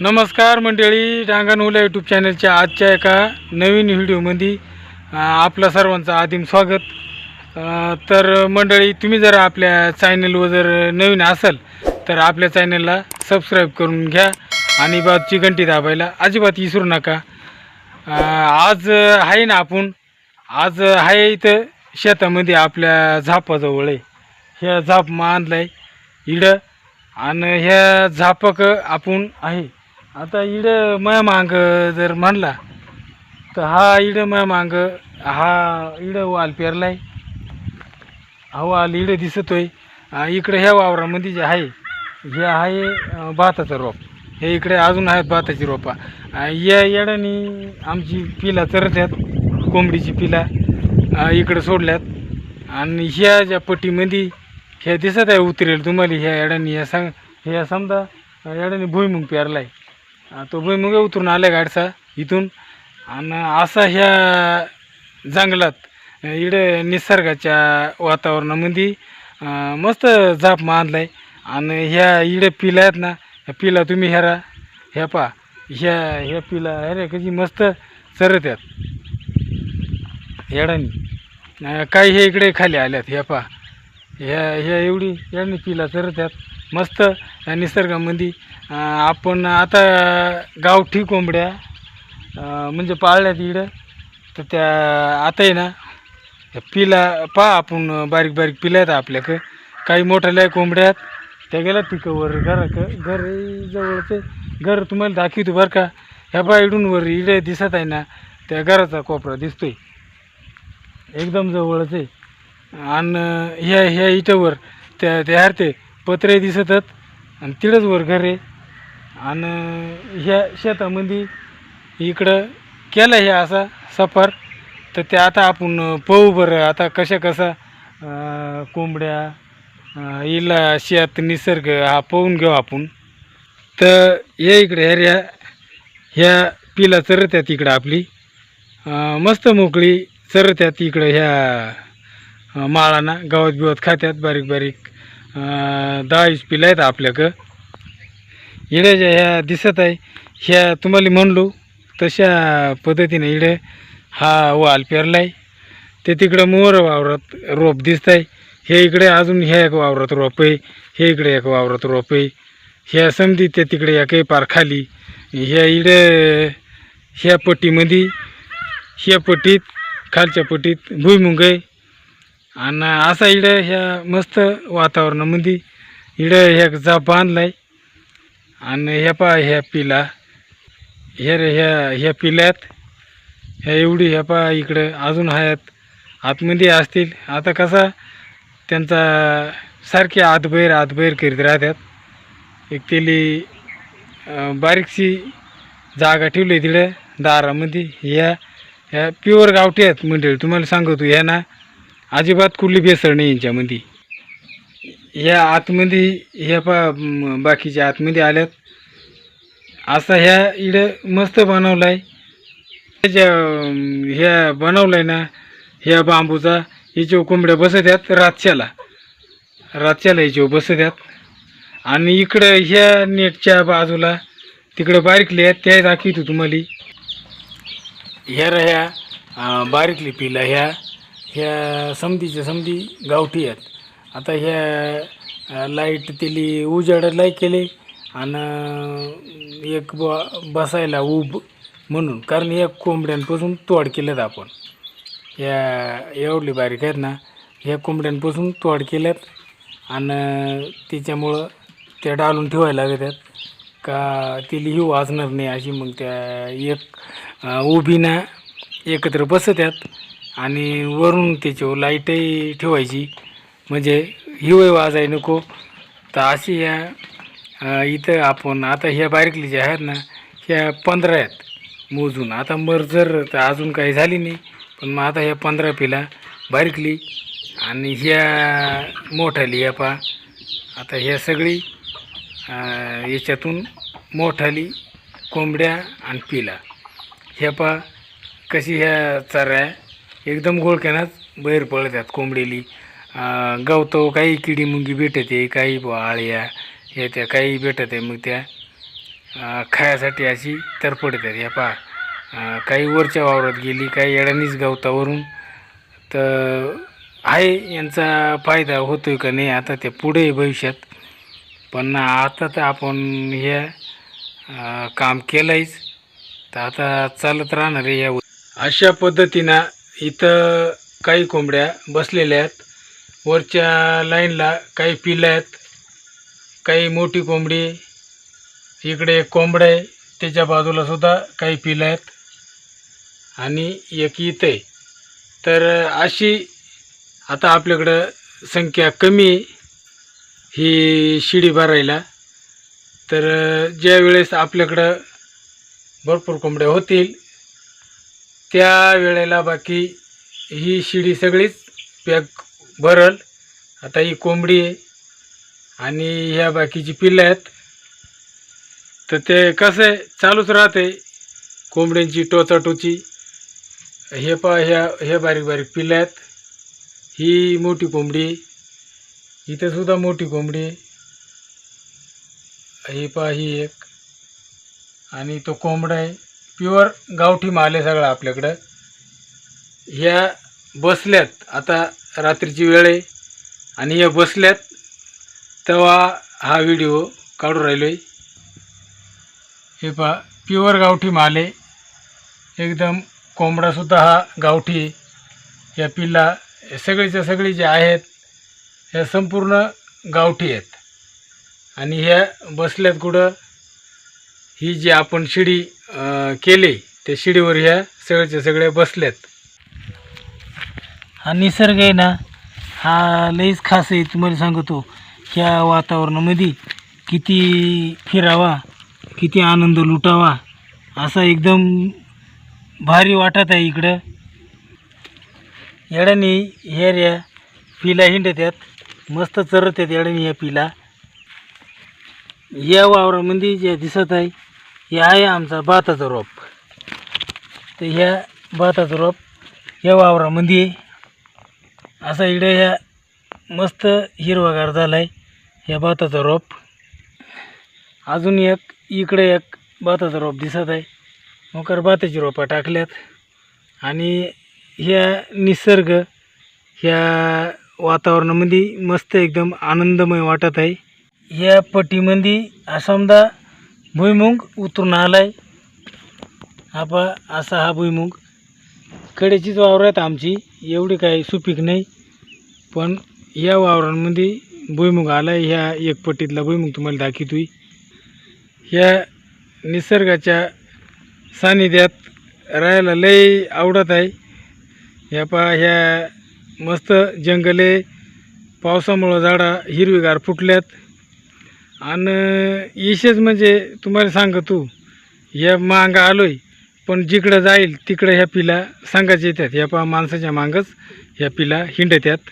नमस्कार मंडळी डांगण यूट्यूब चॅनलच्या आजच्या एका नवीन व्हिडिओमध्ये आपलं सर्वांचं आदिम स्वागत. तर मंडळी तुम्ही जर आपल्या चॅनलवर जर नवीन असाल तर आपल्या चॅनलला सबस्क्राईब करून घ्या आणि बाजूची घंटी दाबायला अजिबात विसरू नका. आज आहे ना आपण आज आहे इथं शेतामध्ये आपल्या झापाजवळ आहे. ह्या झाप आहे इडं आणि ह्या झापक आपण आहे. आता इड मया मांग जर म्हणला तर हा इड मया मांग हा इड वाल पेरलाय. हा वाल इड दिसतोय. इकडे ह्या वावरामध्ये जे आहे हे आहे भाताचं रोप. हे इकडे अजून आहेत भाताची रोपा. या येड्याने आमची पिला चरत्यात कोंबडीची पिला इकडं इकडे सोडल्यात. आणि ह्या ज्या पट्टीमध्ये ह्या दिसत आहे उतरेल तुम्हाला ह्या येड्याने. ह्या सांग ह्या समजा येड्याने भुईमुंग पेरलाय. तो भुईमुगे उतरून आलाय गाडसा इथून. आणि असा ह्या जंगलात अं, इकडे निसर्गाच्या वातावरणामध्ये मस्त झाप मानलाय. आणि ह्या इकडे पिला आहेत ना ह्या पिला तुम्ही ह्यारा ह्या पा ह्या ह्या पिला अरे कशी मस्त चरत्यात येडानी अं, काही हे इकडे खाली आल्यात ह्या पा ह्या ह्या एवढी याने पिला चरत्यात मस्त या निसर्गामध्ये आपण आता गावठी कोंबड्या म्हणजे पाळल्यात इडं तर त्या आता आहे ना त्या पिला पहा आपण बारीक बारीक पिला आहेत आपल्याकडं. काही मोठ्याल्या कोंबड्या आहेत. त्या गेल्या पिकावर घर घर जवळचे. घर तुम्हाला दाखवतो बरं का. ह्या बा इडून वर इडे दिसत आहे ना त्या घराचा कोपरा दिसतोय. एकदम जवळच आहे. आणि ह्या ह्या इटावर त्या त्या ते पत्रे दिसतात. आणि तिकडंच वर घर आहे. आणि ह्या शेतामध्ये इकडं केलं हे असा सफर. तर ते आता आपण पाहू बरं आता कशा कसा कोंबड्या इला शेत निसर्ग हा पाहून घेऊ आपण. तर या इकडे ह्या ह्या पिला चरत्यात इकडं आपली. मस्त मोकळी चरत्यात इकडं ह्या माळांना माळाना गवत बिवत खात्यात बारीक बारीक दहा एच पिलं आहेत आपल्याकडं. इड्या ज्या ह्या दिसत आहे ह्या तुम्हाला म्हणलो तशा पद्धतीने इडे हा वाल पेरलाय. ते तिकडं मोर वावरात रोप दिसत आहे हे इकडे अजून ह्या एक वावरात रोप आहे हे इकडे एक वावरात रोप आहे. ह्या समधी ते तिकडे या काही पार खाली. ह्या इडे ह्या पट्टीमध्ये ह्या पट्टीत खालच्या पट्टीत भुईमुंग आहे. आणि असा इडं ह्या मस्त वातावरणामध्ये इडं ह्या जा बांधलाय आणि ह्या पा ह्या पिला. ह्या रे ह्या ह्या पिल्यात. ह्या एवढी ह्या पा इकडं अजून आहेत. आतमध्ये असतील. आता कसा त्यांचा सारखे आतबैर आतबैर करीत राहतात. एक तेली बारीकशी जागा ठेवली तिकडं दारामध्ये. ह्या ह्या प्युअर गावठी आहेत मंडळी. तुम्हाला सांगतो ह्या ना अजिबात कुठली भेसळ नाही यांच्यामध्ये. ह्या आतमध्ये ह्या पा बाकीच्या आतमध्ये आल्यात. असा ह्या इडं मस्त बनवला आहे ह्याच्या ह्या बनवलं आहे ना ह्या बांबूचा हिच्या कोंबड्या बसत्यात रातच्याला. रातच्याला हिच्या बसत्यात. आणि इकडं ह्या नेटच्या बाजूला तिकडं बारीकली आहेत त्या दाखवतो तुम्हाला. ह्या रा ह्या बारीकली पिला ह्या ह्या समधीच्या समधी गावठी आहेत. आता ह्या लाइट तिली उजाडायला केले आणि एक ब बसायला उब म्हणून. कारण या कोंबड्यांपासून तोड केल्यात आपण. या एवढली बारीक आहेत ना ह्या कोंबड्यांपासून तोड केल्यात आणि त्याच्यामुळं त्या डालून ठेवायला लागतात का तिला ही वाजणार नाही अशी मग त्या एक उभी ना एकत्र बसत्यात आणि वरून त्याच्यावर लाईटही ठेवायची. म्हणजे हिवय वाजाय नको. तर अशी ह्या इथं आपण आता ह्या बारीकली ज्या आहेत ना ह्या पंधरा आहेत मोजून. आता मर्जर तर अजून काही झाली नाही पण मग आता ह्या पंधरा पिला बारीकली आणि ह्या मोठाली ह्या पा आता ह्या सगळी याच्यातून मोठाली कोंबड्या आणि पिला. ह्या पा कशी ह्या चाऱ्या एकदम गोळक्यानाच बाहेर पळतात कोंबडेली. गवतो काही किडी मुंगी भेटते काही बुवा आळ्या ह्या त्या काही भेटते मग त्या खायासाठी अशी तरपड या ह्या पहा काही वरच्या वावरात गेली काही येड्यानीच गवतावरून. तर आहे यांचा फायदा होतो आहे का नाही आता ते पुढे भविष्यात. पण आता तर आपण हे काम केलंच तर आता चालत राहणार आहे या अशा पद्धतीनं इथं काही कोंबड्या बसलेल्या आहेत. वरच्या लाईनला काही पिलं आहेत. काही मोठी कोंबडी इकडे एक कोंबडं आहे. त्याच्या बाजूला सुद्धा काही पिलं आहेत. आणि एक इथं आहे. तर अशी आता आपल्याकडं संख्या कमी ही शिडी भरायला. तर ज्यावेळेस आपल्याकडं भरपूर कोंबड्या होतील त्या वेळेला बाकी ही शिडी सगळीच पॅक भरल. आता ही कोंबडी आहे आणि ह्या बाकीची पिल्लं आहेत. तर ते कसं आहे चालूच राहते कोंबड्यांची टोचाटोची. हे पा ह्या हे बारीक बारीक पिल्लं आहेत. ही मोठी कोंबडी इथं सुद्धा मोठी कोंबडी आहे. ही पहा ही एक. आणि तो कोंबडा आहे. प्युअर गावठी माल आहे सगळा आपल्याकडं. ह्या बसल्यात आता रात्रीची वेळ आहे. आणि या बसल्यात तेव्हा हा व्हिडिओ काढू राहिलो आहे हे पहा प्युअर गावठी माल आहे. एकदम कोंबडासुद्धा हा गावठी या पिल्ला हे सगळीच्या सगळी जे आहेत ह्या संपूर्ण गावठी आहेत. आणि ह्या बसल्यात कुठं ही जी आपण शिडी केली त्या शिडीवर ह्या सगळ्याच्या सगळ्या बसल्यात हा निसर्ग आहे ना हा लईच खास आहे तुम्हाला सांगतो. ह्या वातावरणामध्ये किती फिरावा किती आनंद लुटावा असा एकदम भारी वाटत आहे इकडं. येड्यानी हेऱ्या पिला हिंडत्यात मस्त चरत आहेत येड्यानी या पिला. या वावरामध्ये जे दिसत आहे हे आहे आमचा भाताचं रोप. तर ह्या भाताचं रोप या वावरामध्ये आहे. असा इकडे ह्या मस्त हिरवागार झाला आहे ह्या भाताचा रोप. अजून एक इकडे एक भाताचं रोप दिसत आहे. मोकर भाताची रोपं टाकल्यात. आणि ह्या निसर्ग ह्या वातावरणामध्ये मस्त एकदम आनंदमय वाटत आहे. ह्या पट्टीमध्ये समजा भुईमुंग उतरून आलाय. आपा हा असा हा भुईमुंग. कडेचीच वावर आहेत आमची. एवढी काही सुपीक नाही. पण या वावरांमध्ये भुईमुग आला आहे ह्या एक पट्टीतला भुईमुग तुम्हाला दाखवतोय. ह्या निसर्गाच्या सानिध्यात राहायला लई आवडत आहे. ह्या पा ह्या मस्त जंगले पावसामुळं झाडा हिरवीगार फुटल्यात. आणि विशेष म्हणजे तुम्हाला सांगतो या मागं आलो आहे पण जिकडं जाईल तिकडं ह्या पिला सांगायचे येतात. ह्या पा माणसाच्या मागंच ह्या पिला हिंडत्यात